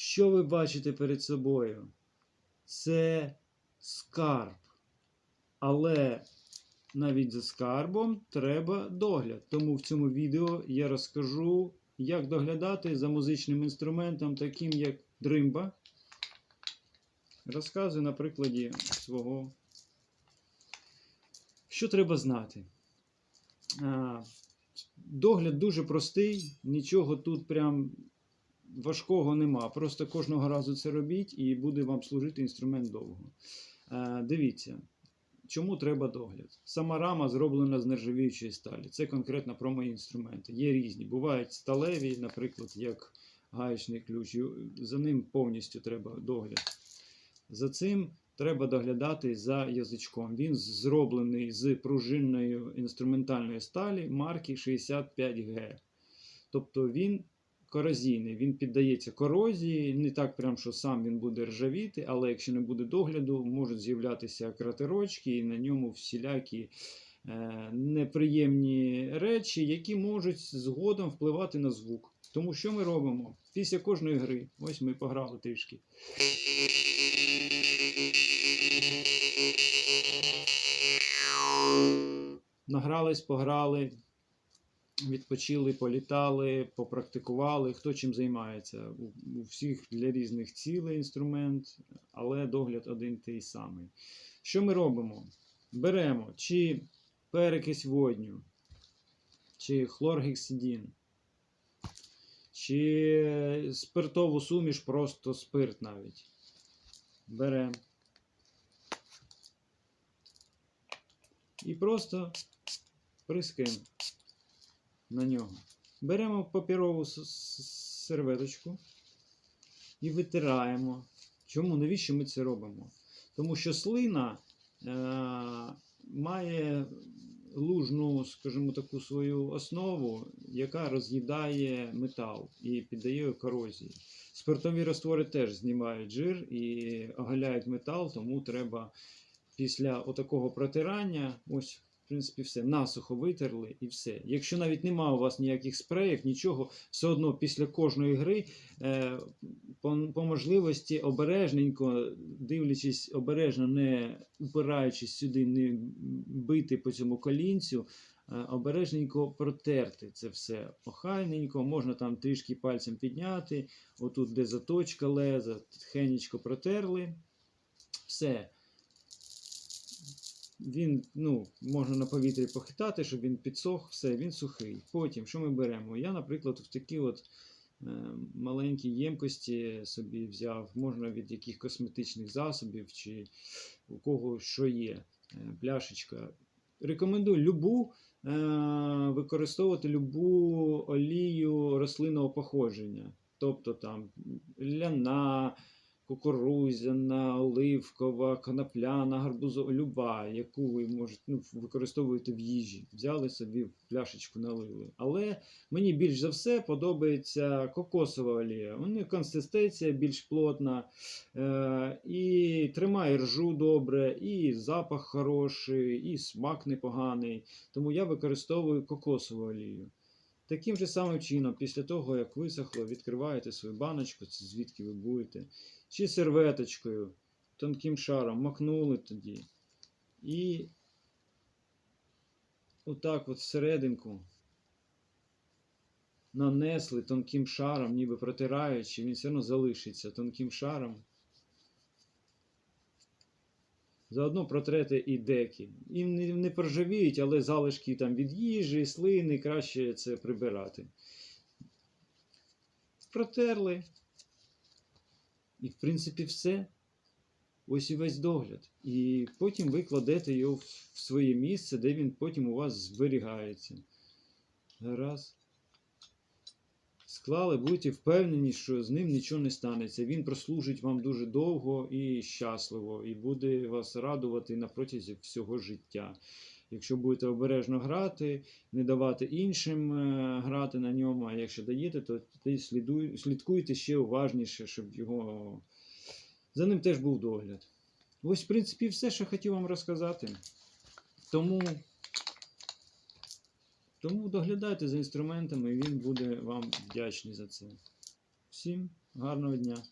Що ви бачите перед собою? Це скарб. Але навіть за скарбом треба догляд. Тому в цьому відео я розкажу, як доглядати за музичним інструментом, таким як дримба. Розказую на прикладі свого. Що треба знати? Догляд дуже простий, нічого тут прям важкого нема. Просто кожного разу це робіть і буде вам служити інструмент довго. А, Дивіться, чому треба догляд? Сама рама зроблена з нержавіючої сталі. Це конкретно про мої інструменти. Є різні. Бувають сталеві, наприклад, як гаечний ключ. За ним повністю треба догляд. За цим треба доглядати за язичком. Він зроблений з пружинної інструментальної сталі марки 65G. Тобто він корозійний, він піддається корозії, не так прям, що сам він буде ржавіти, але якщо не буде догляду, можуть з'являтися кратерочки і на ньому всілякі е, неприємні речі, які можуть згодом впливати на звук. Тому що ми робимо? Після кожної гри, ось ми пограли трішки. Награлись, пограли, відпочили, політали, попрактикували, хто чим займається. У, всіх для різних цілей інструмент, але догляд один той самий. Що ми робимо? Беремо чи перекись водню, чи хлоргексидін, чи спиртову суміш, просто спирт навіть. Беремо. І просто прискаємо на нього. Беремо с- серветочку і витираємо. Чому? Навіщо ми це робимо? Тому що слина е- має лужну, скажімо, таку свою основу, яка роз'їдає метал і піддає корозії. Спиртові раствори теж знімають жир і оголяють метал, тому треба після отакого протирання, ось, принципі, все, насухо витерли і все. Якщо навіть нема у вас ніяких спреїв, нічого, все одно після кожної гри, е, по, по можливості обережненько, дивлячись обережно, не упираючись сюди, не бити по цьому колінцю, е, обережненько протерти це все охайненько, можна там трішки пальцем підняти, отут, де заточка леза, тихенечко протерли. Все він, ну, можна на повітрі похитати, щоб він підсох, все, він сухий. Потім, що ми беремо? Я, наприклад, в такі от е, маленькі ємкості собі взяв, можна від яких косметичних засобів, чи у кого що є, е, пляшечка. Рекомендую любу е, використовувати любу олію рослинного походження. Тобто там ляна, кукурузяна, оливкова, конопляна, гарбузова, люба, яку ви можете ну, використовуєте в їжі. Взяли собі пляшечку налили. Але мені більш за все подобається кокосова олія. Неї консистенція більш плотна, е- і тримає ржу добре, і запах хороший, і смак непоганий. Тому я використовую кокосову олію. Таким же самим чином, після того, як висохло, відкриваєте свою баночку, звідки ви будете, чи серветочкою, тонким шаром макнули тоді. І отак от всерединку нанесли тонким шаром, ніби протираючи, він все одно залишиться тонким шаром. Заодно протрете і деки. І не, проржавіють, але залишки там від їжі, слини, краще це прибирати. Протерли. І, в принципі, все. Ось і весь догляд. І потім ви кладете його в своє місце, де він потім у вас зберігається. Гаразд. Склали, будьте впевнені, що з ним нічого не станеться. Він прослужить вам дуже довго і щасливо, і буде вас радувати на протязі всього життя. Якщо будете обережно грати, не давати іншим е, грати на ньому, а якщо даєте, то слідкуйте ще уважніше, щоб його за ним теж був догляд. Ось, в принципі, все, що хотів вам розказати. Тому, тому доглядайте за інструментами, і він буде вам вдячний за це. Всім Гарного дня.